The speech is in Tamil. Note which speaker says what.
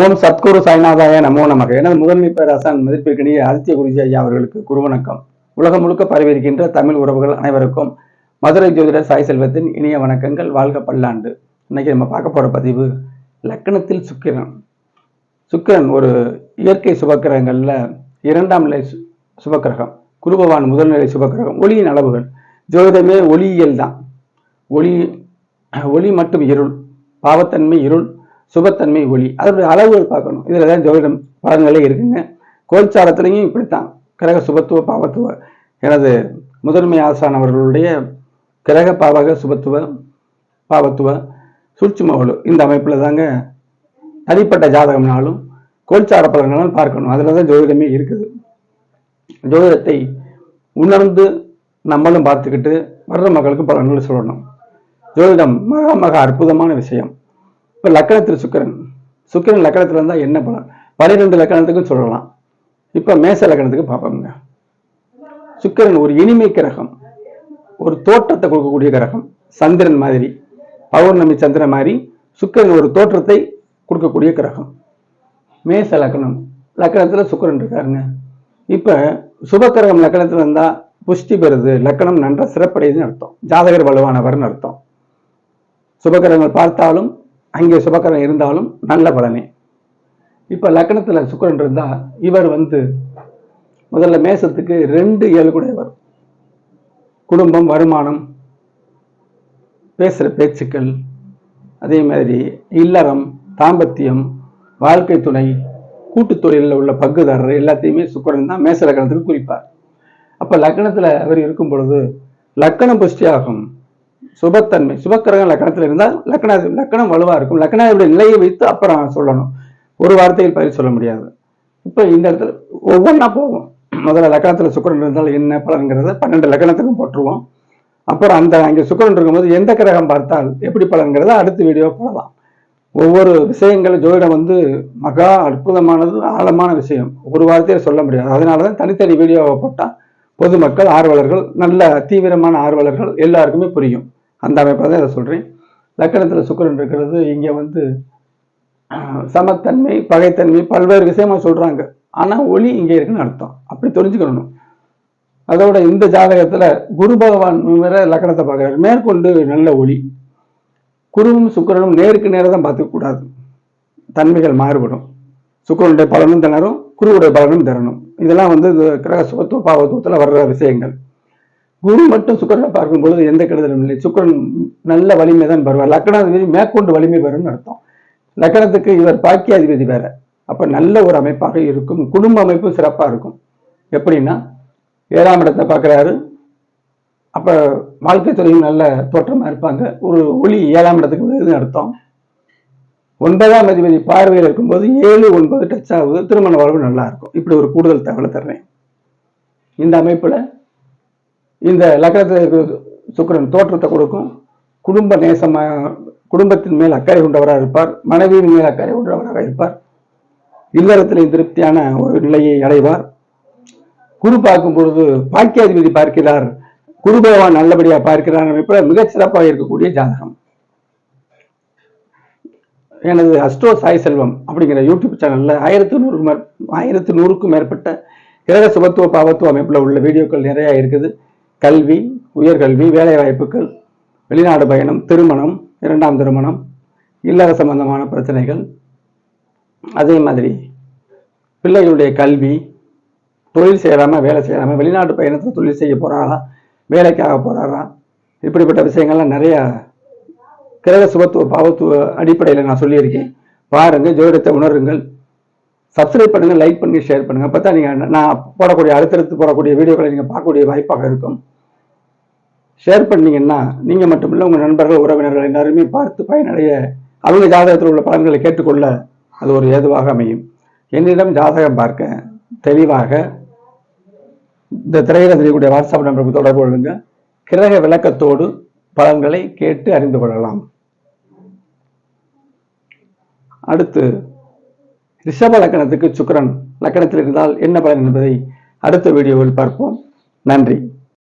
Speaker 1: ஓம் சத்குரு சாய்நாதாய நமோ நமக. எனது முதன்மை பேராசான் மதிப்பிற்கினிய ஆதித்ய குருஜி ஐயா அவர்களுக்கு குருவணக்கம். உலகம் முழுக்க பரவியிருக்கின்ற தமிழ் உறவுகள் அனைவருக்கும் மதுரை ஜோதிடர் சாய் செல்வத்தின் இனிய வணக்கங்கள். வாழ்க பல்லாண்டு. இன்னைக்கு நம்ம பார்க்க போற பதிவு லக்கணத்தில் சுக்கிரன். சுக்கிரன் ஒரு இயற்கை சுபக்கிரகங்கள்ல இரண்டாம் நிலை சுபக்கிரகம். குருபவான் முதல்நிலை சுபக்கிரகம். ஒளியின் அளவுகள். ஜோதிடமே ஒளியியல் தான். ஒளி ஒளி மற்றும் இருள். பாவத்தன்மை இருள். சுபத்தன்மை ஒளி. அதனுடைய அளவுகள் பார்க்கணும். இதில் தான் ஜோதிடம் பலன்களே இருக்குங்க. கோல்சாரத்திலையும் இப்படித்தான். கிரக சுபத்துவ பாவத்துவ. எனது முதன்மை ஆசானவர்களுடைய கிரக பாவக சுபத்துவ பாவத்துவ சூட்சும இந்த அமைப்பில் தாங்க தனிப்பட்ட ஜாதகம்னாலும் கோல்சார பலன்களும் பார்க்கணும். அதில் தான் ஜோதிடமே இருக்குது. ஜோதிடத்தை உணர்ந்து நம்மளும் பார்த்துக்கிட்டு வர்ற மக்களுக்கு பலன்கள் சொல்லணும். ஜோதிடம் மகா மக அற்புதமான விஷயம். இப்போ லக்கணத்தில் சுக்கிரன். சுக்கிரன் லக்கணத்தில் இருந்தால் என்ன பலன்? பனிரெண்டு லக்கணத்துக்கும் சொல்லலாம். இப்போ மேச லக்கணத்துக்கு பார்ப்போம்ங்க. சுக்கிரன் ஒரு இனிமை கிரகம். ஒரு தோற்றத்தை கொடுக்கக்கூடிய கிரகம். சந்திரன் மாதிரி. பௌர்ணமி சந்திரன் மாதிரி சுக்கிரன் ஒரு தோற்றத்தை கொடுக்கக்கூடிய கிரகம். மேச லக்கணம். லக்கணத்தில் சுக்கிரன் இருக்காருங்க. இப்போ சுபக்கிரகம் லக்கணத்தில் இருந்தால் புஷ்டி பெறுது. லக்கணம் நன்றாக சிறப்படையுதுன்னு அர்த்தம். ஜாதகர் வலுவானவர்னு அர்த்தம். சுபக்கிரகங்கள் பார்த்தாலும் அங்கே சுபக்கிரகம் இருந்தாலும் நல்ல பலனே. இப்போ லக்கணத்தில் சுக்கரன் இருந்தால் இவர் வந்து முதல்ல மேசத்துக்கு ரெண்டு ஏழு கூட குடும்பம் வருமானம் பேசுகிற பேச்சுக்கள் அதே மாதிரி இல்லறம் தாம்பத்தியம் வாழ்க்கை துணை கூட்டுத் தொழிலில் உள்ள பங்குதாரர் எல்லாத்தையுமே சுக்கரன் தான் மேச லக்கணத்துக்கு குறிப்பார். அப்போ லக்கணத்தில் அவர் இருக்கும் பொழுது லக்கணம் புஷ்டியாகும். சுபத்தன்மை சுபக்கிரகம் லக்கணத்தில் இருந்தால் லக்கண லக்கணம் வலுவாக இருக்கும். லக்கணாதிபதி நிலையை வைத்து அப்புறம் சொல்லணும். ஒரு வார்த்தையில் பதில் சொல்ல முடியாது. இப்போ இந்த இடத்துல ஒவ்வொன்றா போகும். முதல்ல லக்கணத்தில் சுக்கரன் இருந்தால் என்ன பலன்கிறத? பன்னெண்டு லக்கணத்துக்கும் போட்டுருவோம் அப்புறம் அந்த அங்கே சுக்கரன் இருக்கும்போது எந்த கிரகம் பார்த்தால் எப்படி பலன்கிறத? அடுத்த வீடியோ போடலாம். ஒவ்வொரு விஷயங்களும் ஜோதிடம் வந்து மகா அற்புதமானது ஆழமான விஷயம். ஒரு வார்த்தையை சொல்ல முடியாது. அதனால தான் தனித்தனி வீடியோவை போட்டால் பொதுமக்கள் ஆர்வலர்கள் நல்ல தீவிரமான ஆர்வலர்கள் எல்லாருக்குமே புரியும். அந்த அமைப்பை தான் இதை சொல்கிறேன் லக்கணத்தில் சுக்கிரன் இருக்கிறது இங்கே வந்து சமத்தன்மை பகைத்தன்மை பல்வேறு விஷயமாக சொல்கிறாங்க ஆனால் ஒளி இங்கே இருக்குன்னு அர்த்தம். அப்படி தெரிஞ்சுக்கணும். அதோட இந்த ஜாதகத்தில் குரு பகவான் வேற லக்கணத்தை பார்க்குறாரு. மேற்கொண்டு நல்ல ஒளி. குருவும் சுக்கிரனும் நேருக்கு நேராக தான் பார்த்துக்கூடாது தன்மைகள் மாறுபடும். சுக்கிரனுடைய பலனும் திணறும் குருவுடைய பலனும் தரணும். இதெல்லாம் வந்து இந்த கிரக பாவத்துவத்தில் வர்ற விஷயங்கள். குரு மட்டும் சுக்கரனை பார்க்கும் பொழுது எந்த கெடுதலும் இல்லை. சுக்கிரன் நல்ல வலிமை தான் பெறுவார். லக்கணாதிபதி மேற்கொண்டு வலிமை பெறும்னு அர்த்தம். லக்கணத்துக்கு இவர் பாக்கியாதிபதி வேற. அப்ப நல்ல ஒரு அமைப்பாக இருக்கும். குடும்ப அமைப்பு சிறப்பா இருக்கும். எப்படின்னா ஏழாம் இடத்தை பார்க்குறாரு. அப்ப வாழ்க்கை துறையும் நல்ல தோற்றமா இருப்பாங்க. ஒரு ஒளி ஏழாம் இடத்துக்கு விழுதுன்னு அர்த்தம். ஒன்பதாம் அதிபதி பார்வையில் இருக்கும்போது ஏழு ஒன்பது டச் ஆகுது. திருமண வாழ்வு நல்லா இருக்கும் இப்படி ஒரு கூடுதல் தகவலை தர்றேன். இந்த அமைப்பில் இந்த லக்னத்தில் இருக்கிற சுக்கிரன் தோற்றத்தை கொடுக்கும். குடும்ப நேசமாக குடும்பத்தின் மேல் அக்கறை கொண்டவராக இருப்பார். மனைவியின் மேல் அக்கறை கொண்டவராக இருப்பார். இல்லறத்திலே திருப்தியான ஒரு நிலையை அடைவார். குரு பார்க்கும் பொழுது பாக்கியாதிபதி பார்க்கிறார். குரு பகவான் நல்லபடியாக பார்க்கிறார். அமைப்பில் மிகச் சிறப்பாக இருக்கக்கூடிய ஜாதகம். எனது அஸ்ட்ரோ சாய் செல்வம் அப்படிங்கிற யூடியூப் சேனலில் ஆயிரத்தி நூறு மேற் ஆயிரத்தி நூறுக்கும் மேற்பட்ட கிரக சுபத்துவ பாவத்துவ அமைப்பில் உள்ள வீடியோக்கள் நிறையா இருக்குது. கல்வி உயர்கல்வி வேலைவாய்ப்புகள் வெளிநாடு பயணம் திருமணம் இரண்டாம் திருமணம் இல்லற சம்பந்தமான பிரச்சனைகள். அதே மாதிரி பிள்ளைகளுடைய கல்வி தொழில் செய்யாமல் வேலை செய்யாமல் வெளிநாட்டு பயணத்தில் தொழில் செய்ய போகிறாரா வேலைக்காக போகிறாரா இப்படிப்பட்ட விஷயங்கள்லாம் நிறையா கிரக சுபத்துவ பாவத்துவ அடிப்படையில் நான் சொல்லியிருக்கேன். பாருங்க ஜோதிடத்தை உணருங்கள். சப்ஸ்கிரைப் பண்ணுங்க லைக் பண்ணி ஷேர் பண்ணுங்க. அப்போ தான் நீங்கள் நான் போடக்கூடிய அடுத்தடுத்து போடக்கூடிய வீடியோக்களை நீங்கள் பார்க்கக்கூடிய வாய்ப்பாக இருக்கும். ஷேர் பண்ணீங்கன்னா நீங்கள் மட்டுமில்லை உங்கள் நண்பர்கள் உறவினர்கள் எல்லாருமே பார்த்து பயனடைய அவங்க ஜாதகத்தில் உள்ள பலன்களை கேட்டுக்கொள்ள அது ஒரு ஏதுவாக அமையும். என்னிடம் ஜாதகம் பார்க்க தெளிவாக இந்த திரையில தெரியக்கூடிய வாட்ஸ்அப் நம்பருக்கு தொடர்பு கொள்ளுங்க. கிரக விளக்கத்தோடு பலன்களை கேட்டு அறிந்து கொள்ளலாம். அடுத்து ரிஷப லக்கணத்துக்கு சுக்கரன் லக்கணத்தில் இருந்தால் என்ன பலன் என்பதை அடுத்த வீடியோவில் பார்ப்போம். நன்றி.